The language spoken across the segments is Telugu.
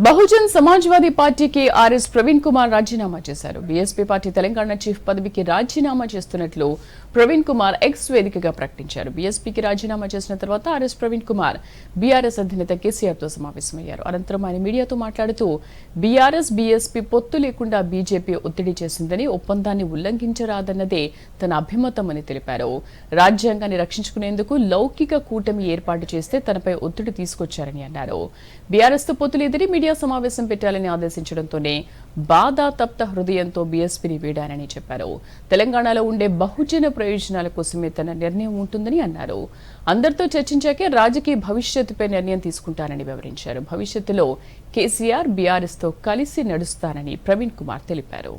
బహుజన్ సమాజ్వాదీ పార్టీకి ఆర్ఎస్ ప్రవీణ్ కుమార్ రాజీనామా చేశారు. బీఎస్పీ పార్టీ తెలంగాణ చీఫ్ పదవికి రాజీనామా చేస్తున్నట్లు ప్రవీణ్ కుమార్ ఎక్స్ వేదికగా ప్రకటించారు. బీఎస్పీకి రాజీనామా చేసిన తర్వాత ఆర్ఎస్ ప్రవీణ్ కుమార్ బీఆర్ఎస్ అధినేత కేసీఆర్తో సమావేశమయ్యారు. అనంతరం ఆయన మీడియాతో మాట్లాడుతూ బీఆర్ఎస్ బీఎస్పీ పొత్తు లేకుండా బీజేపీ ఒత్తిడి చేసిందని ఒప్పందాన్ని ఉల్లంఘించరాదన్నదే తన అభిమతమని తెలిపారు. రాజ్యాంగాన్ని రక్షించుకునేందుకు లౌకిక కూటమి ఏర్పాటు చేస్తే తనపై ఒత్తిడి తీసుకొచ్చారని అన్నారు. బీఆర్ఎస్తో పొత్తు లేదని మీడియా సమావేశం పెట్టాలని ఆదేశించడంతోనే బాధ తప్త హృదయంతో బీఎస్పీని వీడానని చెప్పారు. తెలంగాణలో ఉండే బహుజన ప్రయోజనాల కోసమే తన నిర్ణయం ఉంటుందని అన్నారు. అందరితో చర్చించాకే రాజకీయ భవిష్యత్తుపై నిర్ణయం తీసుకుంటానని వివరించారు. భవిష్యత్తులో కేసీఆర్ బీఆర్ఎస్తో కలిసి నడుస్తానని ప్రవీణ్ కుమార్ తెలిపారు.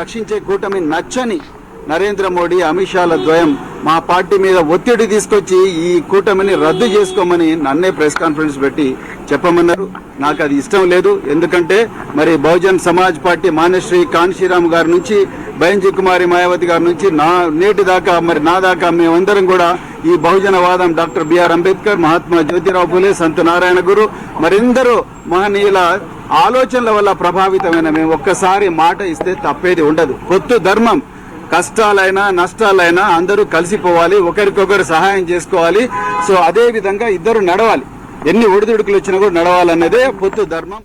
రక్షించే కూటమి నచ్చని నరేంద్ర మోడీ అమిత్ షాల ద్వయం మా పార్టీ మీద ఒత్తిడి తీసుకొచ్చి ఈ కూటమిని రద్దు చేసుకోమని నన్నే ప్రెస్ కాన్ఫరెన్స్ పెట్టి చెప్పమన్నారు. నాకు అది ఇష్టం లేదు. ఎందుకంటే మరి బహుజన్ సమాజ్ పార్టీ మాన్యశ్రీ కాన్శీరామ్ గారి నుంచి బైంజీ కుమారి మాయావతి గారి నుంచి నా నేటి దాకా మరి నా దాకా మేమందరం కూడా ఈ బహుజన వాదం doctor B R Ambedkar Mahatma Jyotirao Phule Sant Narayana Guru మరెందరూ మహనీయుల ఆలోచనల వల్ల ప్రభావితమైన మేము ఒక్కసారి మాట ఇస్తే తప్పేది ఉండదు. కొత్త ధర్మం. కష్టాలైనా నష్టాలైనా అందరూ కలిసిపోవాలి ఒకరికొకరు సహాయం చేసుకోవాలి. సో అదే విధంగా ఇద్దరు నడవాలి. ఎన్ని ఒడిదుడుకులు వచ్చినా కూడా నడవాలన్నదే పొత్తు ధర్మం.